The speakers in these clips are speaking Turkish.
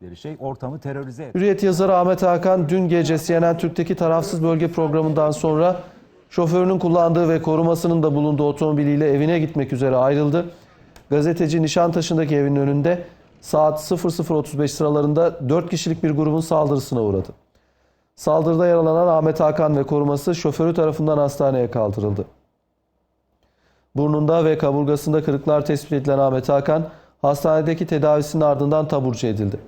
dedikleri şey ortamı terörize et. Hürriyet yazarı Ahmet Hakan dün gece CNN Türk'teki tarafsız bölge programından sonra şoförünün kullandığı ve korumasının da bulunduğu otomobiliyle evine gitmek üzere ayrıldı. Gazeteci Nişantaşı'ndaki evinin önünde saat 00.35 sıralarında 4 kişilik bir grubun saldırısına uğradı. Saldırıda yaralanan Ahmet Hakan ve koruması şoförü tarafından hastaneye kaldırıldı. Burnunda ve kaburgasında kırıklar tespit edilen Ahmet Hakan, hastanedeki tedavisinin ardından taburcu edildi.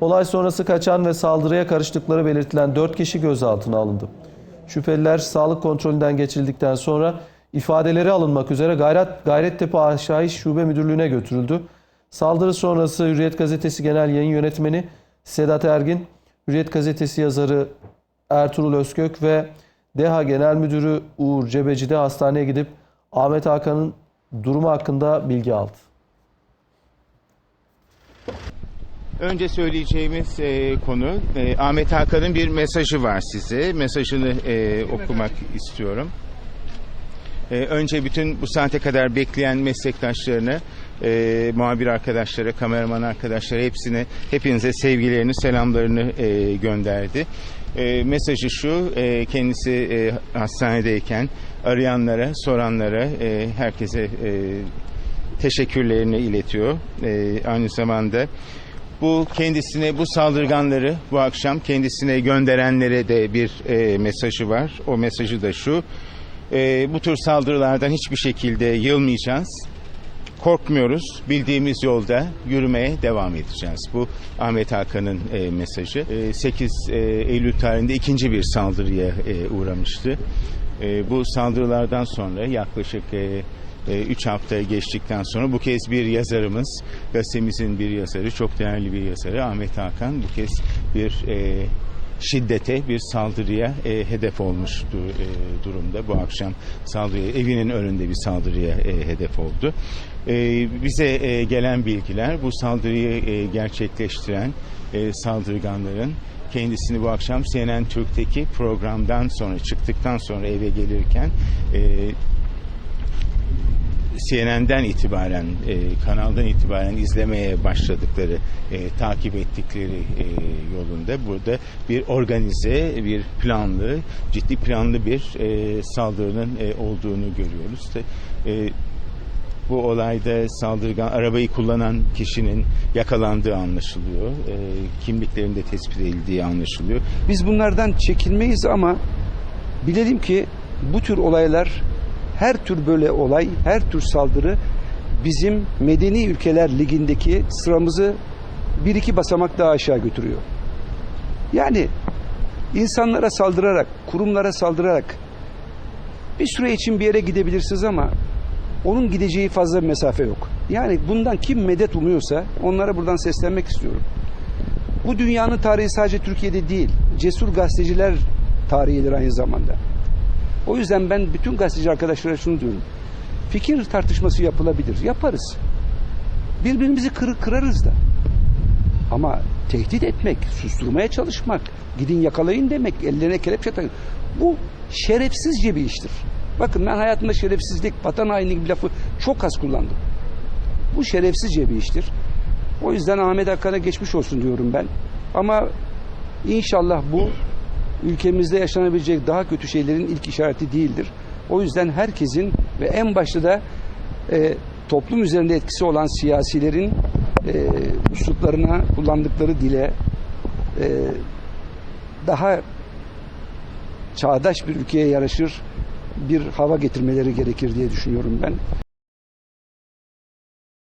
Olay sonrası kaçan ve saldırıya karıştıkları belirtilen 4 kişi gözaltına alındı. Şüpheliler sağlık kontrolünden geçirildikten sonra ifadeleri alınmak üzere Gayret, Gayrettepe Aşağı Şube Müdürlüğü'ne götürüldü. Saldırı sonrası Hürriyet Gazetesi Genel Yayın Yönetmeni Sedat Ergin, Hürriyet Gazetesi yazarı Ertuğrul Özkök ve DEHA Genel Müdürü Uğur Cebeci de hastaneye gidip Ahmet Hakan'ın durumu hakkında bilgi aldı. Önce söyleyeceğimiz e, konu e, Ahmet Hakan'ın bir mesajı var size. Mesajını e, okumak istiyorum. E, önce bütün bu saate kadar bekleyen meslektaşlarına, e, muhabir arkadaşlara, kameraman arkadaşlara hepsine, hepinize sevgilerini, selamlarını e, gönderdi. E, mesajı şu, e, kendisi e, hastanedeyken arayanlara, soranlara, e, herkese e, teşekkürlerini iletiyor. E, aynı zamanda bu kendisine bu saldırganları bu akşam kendisine gönderenlere de bir e, mesajı var. O mesajı da şu. E, bu tür saldırılardan hiçbir şekilde yılmayacağız. Korkmuyoruz. Bildiğimiz yolda yürümeye devam edeceğiz. Bu Ahmet Hakan'ın e, mesajı. E, 8 e, Eylül tarihinde ikinci bir saldırıya e, uğramıştı. E, bu saldırılardan sonra yaklaşık e, 3 hafta geçtikten sonra bu kez bir yazarımız, gazetemizin bir yazarı, çok değerli bir yazarı Ahmet Hakan bu kez bir e, şiddete, bir saldırıya e, hedef olmuş du- e, durumda. Bu akşam saldırıya, evinin önünde bir saldırıya e, hedef oldu. E, bize e, gelen bilgiler bu saldırıyı e, gerçekleştiren e, saldırganların kendisini bu akşam CNN Türk'teki programdan sonra çıktıktan sonra eve gelirken e, CNN'den itibaren, e, kanaldan itibaren izlemeye başladıkları, e, takip ettikleri e, yolunda burada bir organize, bir planlı, ciddi planlı bir e, saldırının e, olduğunu görüyoruz. E, bu olayda saldırgan, arabayı kullanan kişinin yakalandığı anlaşılıyor. E, kimliklerinin de tespit edildiği anlaşılıyor. Biz bunlardan çekinmeyiz ama bilelim ki bu tür olaylar her tür böyle olay, her tür saldırı bizim medeni ülkeler ligindeki sıramızı bir iki basamak daha aşağı götürüyor. Yani insanlara saldırarak, kurumlara saldırarak bir süre için bir yere gidebilirsiniz ama onun gideceği fazla bir mesafe yok. Yani bundan kim medet umuyorsa onlara buradan seslenmek istiyorum. Bu dünyanın tarihi sadece Türkiye'de değil, cesur gazeteciler tarihidir aynı zamanda. O yüzden ben bütün gazeteci arkadaşlara şunu diyorum. Fikir tartışması yapılabilir, yaparız. Birbirimizi kırır, kırarız da. Ama tehdit etmek, susturmaya çalışmak, gidin yakalayın demek, ellerine kelepçe takın. Bu şerefsizce bir iştir. Bakın ben hayatımda şerefsizlik, vatan haini gibi lafı çok az kullandım. Bu şerefsizce bir iştir. O yüzden Ahmet Hakan'a geçmiş olsun diyorum ben. Ama inşallah bu ülkemizde yaşanabilecek daha kötü şeylerin ilk işareti değildir. O yüzden herkesin ve en başta da e, toplum üzerinde etkisi olan siyasilerin e, üsluplarına kullandıkları dile e, daha çağdaş bir ülkeye yaraşır bir hava getirmeleri gerekir diye düşünüyorum ben.